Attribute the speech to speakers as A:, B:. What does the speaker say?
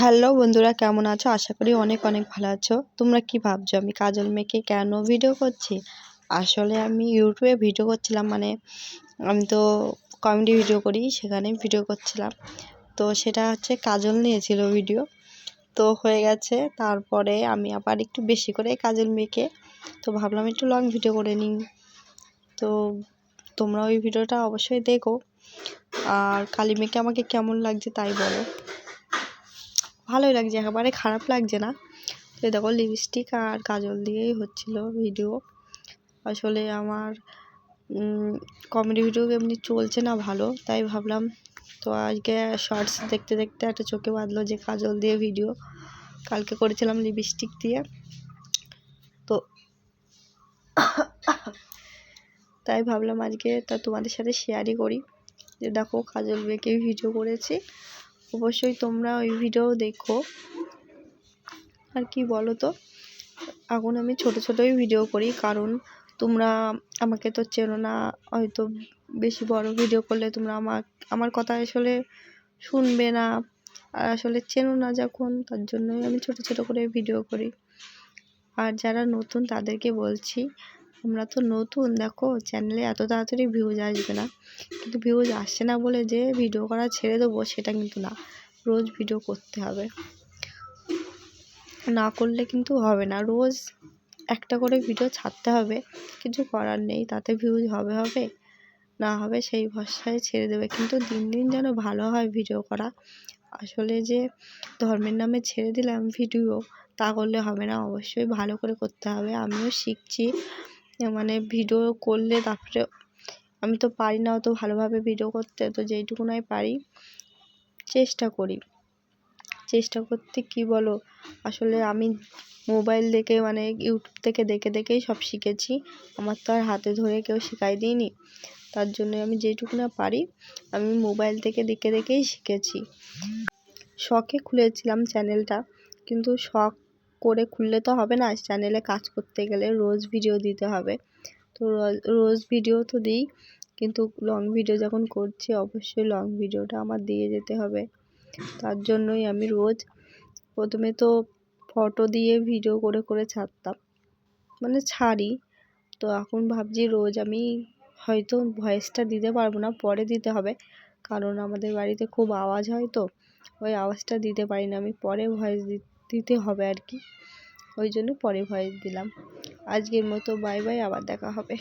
A: Hello বন্ধুরা, কেমন আছো? আশা করি অনেক অনেক ভালো আছো। তোমরা কি ভাবছ? আমি কাজল মেয়েকে কেন ভিডিও করছি? আসলে আমি ইউটিউবে ভিডিও করছিলাম মানে আমি তো কমেডি ভিডিও করি সেখানে ভিডিও করছিলাম। তো সেটা হচ্ছে কাজল নিয়েছিল ভিডিও তো হয়ে গেছে, তারপরে আমি আবার একটু বেশি করে কাজল মেয়েকে তো ভাবলাম একটু লং ভিডিও করে নিই। তো তোমরা ওই ভিডিওটা অবশ্যই দেখো। আর কালি মেখে আমাকে কেমন লাগছে তাই বলো। ভালোই লাগছে একেবারে খারাপ লাগছে না। তো দেখো লিপস্টিক আর কাজল দিয়েই হচ্ছিল ভিডিও আসলে আমার কমেডি ভিডিও এমনি চলছে না ভালো, তাই ভাবলাম তো আজকে শর্টস দেখতে দেখতে একটা চোখে বাঁধলো যে কাজল দিয়ে ভিডিও কালকে করেছিলাম লিপস্টিক দিয়ে। তো তাই ভাবলাম আজকে তা তোমাদের সাথে শেয়ারই করি। যে দেখো কাজল বেঁকে ভিডিও করেছি। অবশ্যই তোমরা ওই ভিডিও দেখো। আর কি বলো তো এখন আমি ছোট ছোটোই ভিডিও করি, কারণ তোমরা আমাকে তো চেনো না, হয়তো বেশি বড় ভিডিও করলে তোমরা আমার আমার কথা আসলে শুনবে না। আর আসলে চেনো না যখন, তার জন্যই আমি ছোট ছোট করে ভিডিও করি। আর যারা নতুন তাদেরকে বলছি আমরা তো নতুন, দেখো চ্যানেলে এত তাড়াতাড়ি ভিউজ আসবে না। কিন্তু ভিউজ আসছে না বলে যে ভিডিও করা ছেড়ে দেবো সেটা কিন্তু না, রোজ ভিডিও করতে হবে। না করলে কিন্তু হবে না, রোজ একটা করে ভিডিও ছাড়তে হবে, কিছু করার নেই, তাতে ভিউজ হবে হবে, না হবে সেই ভরসায় ছেড়ে দেবে। কিন্তু দিন দিন যেন ভালো হয় ভিডিও করা, আসলে যে ধর্মের নামে ছেড়ে দিলাম ভিডিও তা করলে হবে না, অবশ্যই ভালো করে করতে হবে। আমিও শিখছি মানে ভিডিও করলে তারপরে আমি তো পারি না অত ভালোভাবে ভিডিও করতে, তো যেইটুকুনাই পারি। চেষ্টা করি। চেষ্টা করতে কি বলো? আসলে আমি মোবাইল দেখে মানে ইউটিউব থেকে দেখে দেখেই সব শিখেছি। আমার তো আর হাতে ধরে কেউ শেখাই দিইনি। তার জন্য আমি যেটুকু না পারি, আমি মোবাইল থেকে দেখে দেখেই শিখেছি। শখে খুলেছিলাম চ্যানেলটা কিন্তু শখ করে খুললে তো হবে না চ্যানেলে কাজ করতে গেলে রোজ ভিডিও দিতে হবে। তো রোজ ভিডিও তো দিই, কিন্তু লং ভিডিও যখন করছি অবশ্যই লং ভিডিওটা আমার দিয়ে যেতে হবে। তার জন্যই আমি রোজ প্রথমে তো ফটো দিয়ে ভিডিও করে করে ছাড়তাম মানে ছাড়ি। তো এখন ভাবছি রোজ আমি হয়তো ভয়েসটা দিতে পারব না, পরে দিতে হবে, কারণ আমাদের বাড়িতে খুব আওয়াজ হয় তো, ওই আওয়াজটা দিতে পারি না আমি, পরে ভয়েস দিতে হবে আর কি। ওই জন্য পরে ভয়েস দিলাম। আজকের মতো বাই বাই, আবার দেখা হবে।